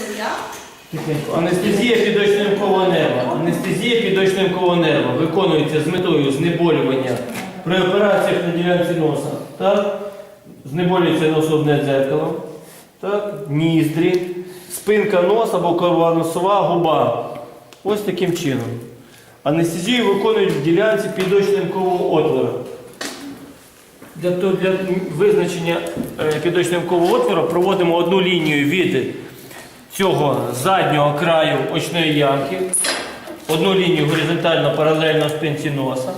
Коля. Тихенько. Анестезія підочно-ямкового нерва. Анестезія підочно-ямкового нерва виконується з метою знеболювання при операціях на ділянці носа. Так? Знеболюється носовне дзеркало. Так? Ніздрі, спинка носа або корова носова губа. Ось таким чином. Анестезію виконують в ділянці підочно-ямкового отвору. Для, для визначення е, підочно-ямкового отвору проводимо одну лінію від цього заднього краю очної ямки, одну лінію горизонтально паралельно спинці носа.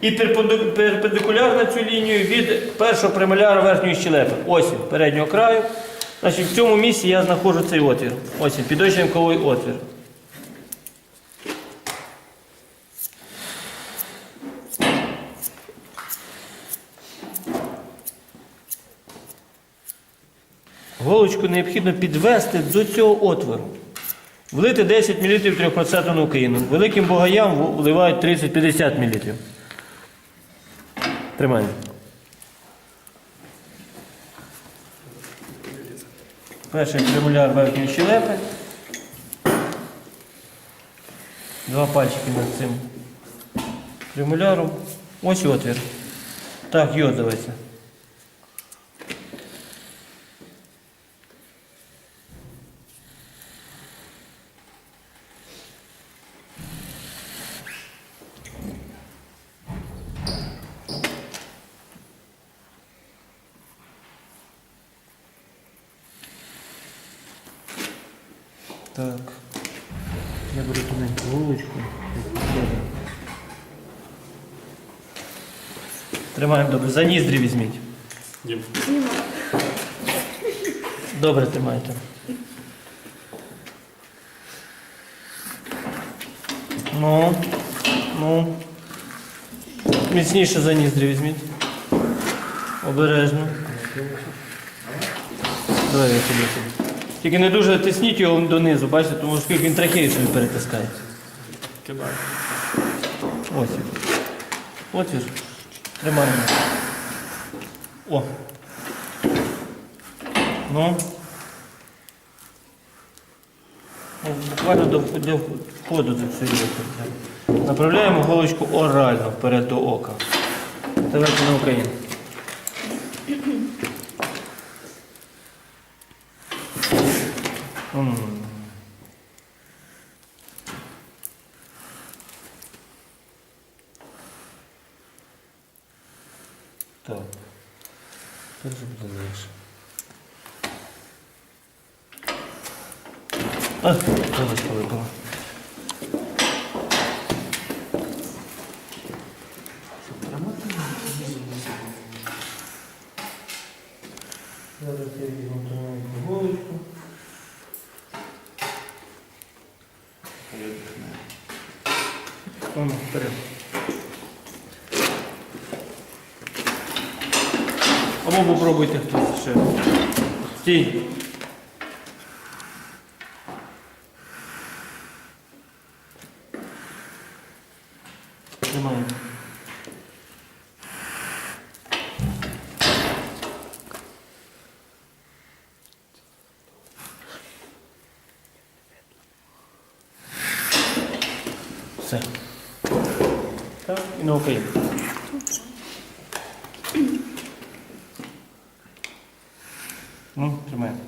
І перпендикулярно цю лінію від першого премоляра верхньої щелепи. Ось переднього краю. Значить, в цьому місці я знаходжу цей отвір. Ось він, підочно-ямковий отвір. Голочку необхідно підвести до цього отвору. Влити 10 мл 3% нукеїну. Великим богаям вливають 30-50 мл. Тримаємо. Перший премуляр верхньої щелепи. Два пальчики над цим премуляром. Ось отвір. Так, йодовиться. Так. Я беру тоненьку вуличку. Тримаємо добре. За ніздрі візьміть. Добре тримайте. Ну, ну. Міцніше за ніздрі візьміть. Обережно. Давай я тобі. Тільки не дуже тисніть його донизу, бачите, тому що він трахею собі перетискає. Кидаю. Ось він. Отвір. Тримаємо. О. Ну. Ну, Буквально до, до входу до отвір. Направляємо голочку орально вперед до ока. Давайте на Україну. Так. Тепер вже буде легше. А, вибачте, випала. Зараз я візьму тоненьку голочку. Воно, вперед. Або попробуйте хтось ще. Стій. Тримаємо. Все. Так, і на Україну. Ну, тримаємо.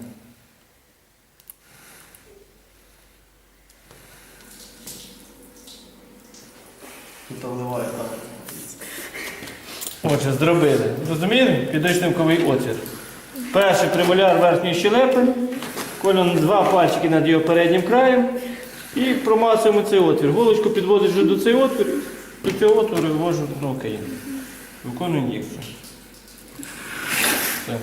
Тут вливаю, так. Отже, зробили. Розуміли? Підочнимковий отвір. Перший премоляр верхньої щелепи. Колон два пальчики над його переднім краєм. І промасуємо цей отвір. Голочку підводиш до цього отвору. До вивожу на океїн. Виконую ін'єкцію. Все.